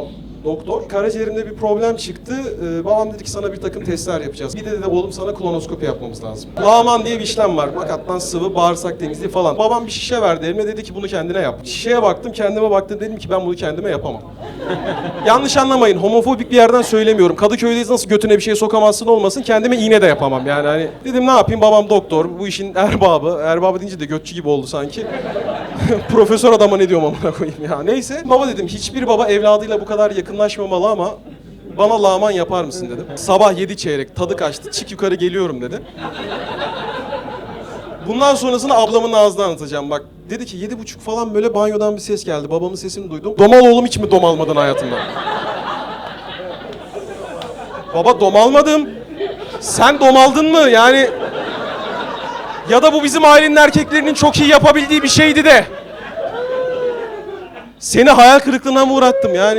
babam doktor. Karaciğerimde bir problem çıktı. Ee, babam dedi ki sana bir takım testler yapacağız. Bir de dedi oğlum sana kolonoskopi yapmamız lazım. Lağman diye bir işlem var. Makattan sıvı, bağırsak temizliği falan. Babam bir şişe verdi elime dedi ki bunu kendine yap. Şişeye baktım kendime baktım dedim ki ben bunu kendime yapamam. Yanlış anlamayın homofobik bir yerden söylemiyorum. Kadıköy'deyiz nasıl götüne bir şey sokamazsın olmasın kendime iğne de yapamam yani hani. Dedim ne yapayım babam doktor bu işin erbabı. Erbabı deyince de götçü gibi oldu sanki. Profesör adama ne diyorum amına koyayım ya. Neyse baba dedim hiçbir baba evladıyla bu kadar yakınlaşmamalı ama bana lağman yapar mısın dedim. Sabah yedi çeyrek tadı kaçtı çık yukarı geliyorum dedi. Bundan sonrasını ablamın ağzından anlatacağım bak. Dedi ki yedi buçuk falan böyle banyodan bir ses geldi. Babamın sesini duydum. Domal oğlum hiç mi domalmadın hayatında? Baba domalmadım. Sen domaldın mı? Yani ya da bu bizim ailenin erkeklerinin çok iyi yapabildiği bir şeydi de. Seni hayal kırıklığına mı uğrattım yani?